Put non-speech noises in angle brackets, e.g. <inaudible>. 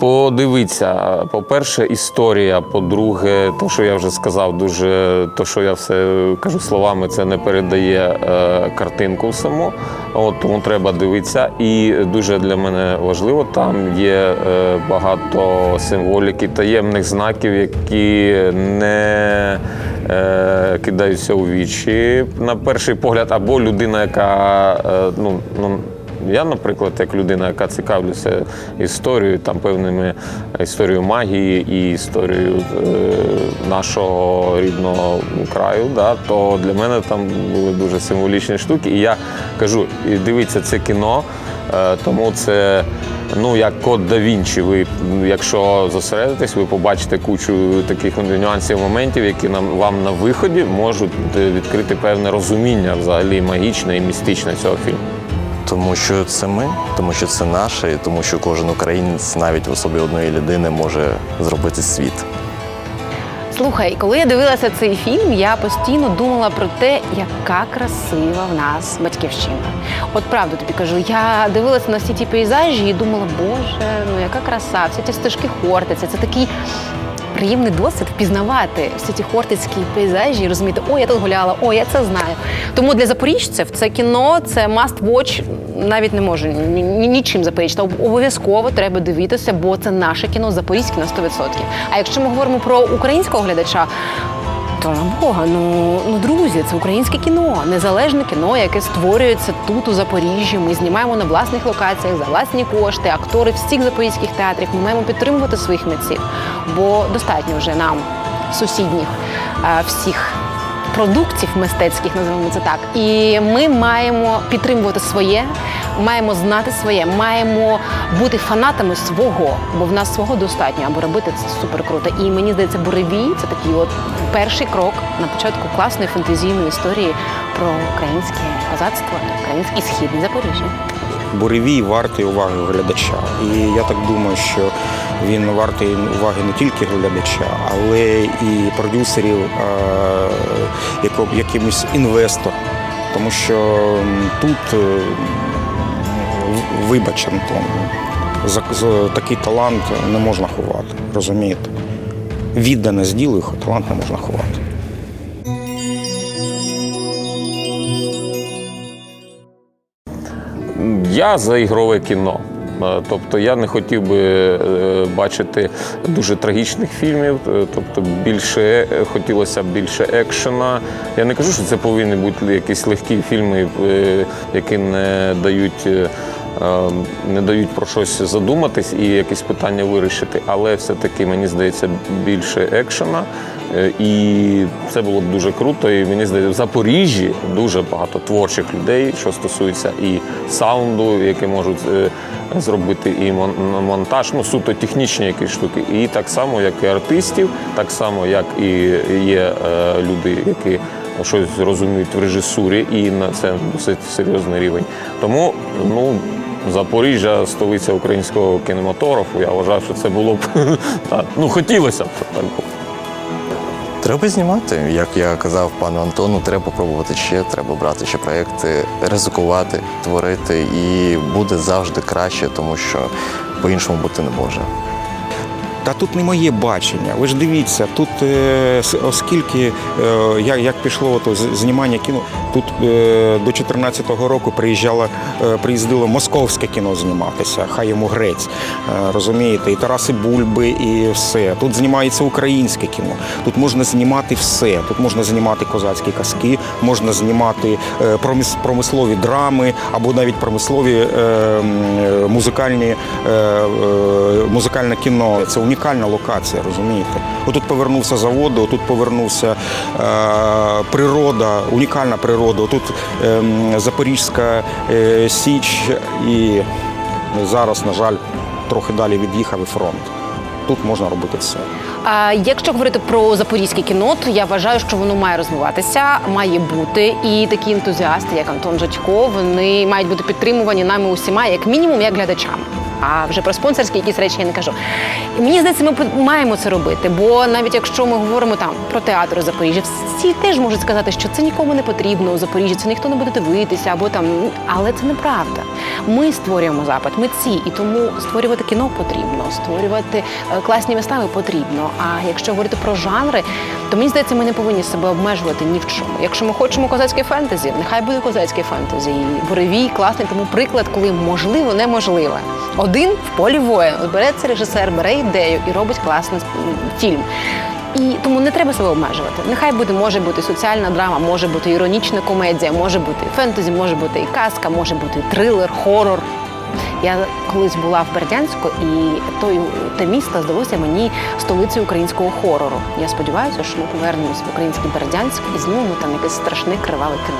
Подивіться, по-перше, історія. По-друге, то, що я вже сказав, дуже то, що я все кажу словами, це не передає е, картинку саму. От тому треба дивитися. І дуже для мене важливо, там є е, багато символіки, таємних знаків, які не е, кидаються у вічі на перший погляд, або людина, яка е, ну, ну я, наприклад, як людина, яка цікавлюся історією, там певними історією магії і історією е, нашого рідного краю, да, то для мене там були дуже символічні штуки. І я кажу: дивіться, це кіно, е, тому це. Ну, як код да Вінчі, ви, якщо зосередитесь, ви побачите кучу таких нюансів, моментів, які нам вам на виході можуть е, відкрити певне розуміння взагалі магічне і містичне цього фільму. Тому що це ми, тому що це наше, і тому що кожен українець навіть в особі одної людини може зробити світ. Слухай, коли я дивилася цей фільм, я постійно думала про те, яка красива в нас батьківщина. От правду тобі кажу, я дивилася на всі ті пейзажі і думала, боже, ну яка краса, всі ті стежки Хортиця, це такий. Приємний досвід впізнавати всі ті хортицькі пейзажі і розуміти, о, я тут гуляла, о, я це знаю. Тому для запоріжців це кіно, це must watch, навіть не можу ні- ні- нічим заперечити. Обов'язково треба дивитися, бо це наше кіно запорізьке на 100%. А якщо ми говоримо про українського глядача, то Бога, ну, ну друзі, це українське кіно, незалежне кіно, яке створюється тут, у Запоріжжі. Ми знімаємо на власних локаціях за власні кошти, актори всіх запорізьких театрів. Ми маємо підтримувати своїх митців, бо достатньо вже нам сусідніх е, всіх. Продуктів мистецьких називаємо це так, і ми маємо підтримувати своє, маємо знати своє, маємо бути фанатами свого, бо в нас свого достатньо, аби робити це супер круто. І мені здається, буревій це такий от перший крок на початку класної фантазійної історії про українське козацтво, український східний Запоріжжя. Буревій вартий уваги глядача. І я так думаю, що він вартий уваги не тільки глядача, але і продюсерів, е, якимось інвестор. Тому що тут е, вибач, Антон, за, такий талант не можна ховати, розумієте? Віддане з ділу, талант не можна ховати. Я за ігрове кіно. Е, Тобто я не хотів би е, бачити дуже трагічних фільмів. е, Тобто більше хотілося б більше екшена. Я не кажу, що це повинні бути якісь легкі фільми, які не дають. Е, е, Не дають про щось задуматись і якісь питання вирішити, але все-таки мені здається більше екшена. Е, І це було б дуже круто. І мені здається, в Запоріжжі дуже багато творчих людей, що стосується і саунду, які можуть е, зробити і мон- монтаж, ну суто технічні якісь штуки. І так само, як і артистів, так само, як і є е, люди, які щось розуміють в режисурі, і на це досить серйозний рівень. Тому ну. Запоріжжя, столиця українського кінематографу. Я вважаю, що це було б <laughs> так, ну хотілося б, так було. Треба знімати. Як я казав пану Антону, треба пробувати ще, треба брати ще проекти, ризикувати, творити, і буде завжди краще, тому що по-іншому бути не може. Та тут не моє бачення. Ви ж дивіться, тут е, оскільки е, як, як пішло ото знімання кіно, тут е, до 14-го року приїжджало, е, приїздило московське кіно зніматися, хай йому грець. Розумієте, і Тараси Бульби, і все. Тут знімається українське кіно. Тут можна знімати все. Тут можна знімати козацькі казки, можна знімати промислові драми або навіть промислові музикальні музикальне кіно. Це унікальна локація, розумієте? Отут повернувся завод, отут повернувся е, природа, унікальна природа. Отут е, Запорізька е, Січ і зараз, на жаль, трохи далі від'їхав і фронт. Тут можна робити все. А якщо говорити про запорізьке кіно, то я вважаю, що воно має розвиватися, має бути. І такі ентузіасти, як Антон Жачко, вони мають бути підтримувані нами усіма, як мінімум, як глядачами. А вже про спонсорські якісь речі я не кажу. І мені здається, ми маємо це робити. Бо навіть якщо ми говоримо там про театр у Запоріжжі, всі теж можуть сказати, що це нікому не потрібно у Запоріжжі, це ніхто не буде дивитися, або там, але це неправда. Ми створюємо запит, митці, і тому створювати кіно потрібно, створювати е, класні вистави потрібно. А якщо говорити про жанри, то мені здається, ми не повинні себе обмежувати ні в чому. Якщо ми хочемо козацьке фентезі, нехай буде козацьке фентезі. І Буревій класний тому приклад, коли можливо неможливе. Один в полі воїн. От береться режисер, бере ідею і робить класний фільм. І тому не треба себе обмежувати. Нехай буде, може бути соціальна драма, може бути іронічна комедія, може бути фентезі, може бути і казка, може бути трилер, хорор. Я колись була в Бердянську, і той те місто здалося мені столицею українського хорору. Я сподіваюся, що ми повернемось в український Бердянськ і знімемо там якесь страшне криваве кіно.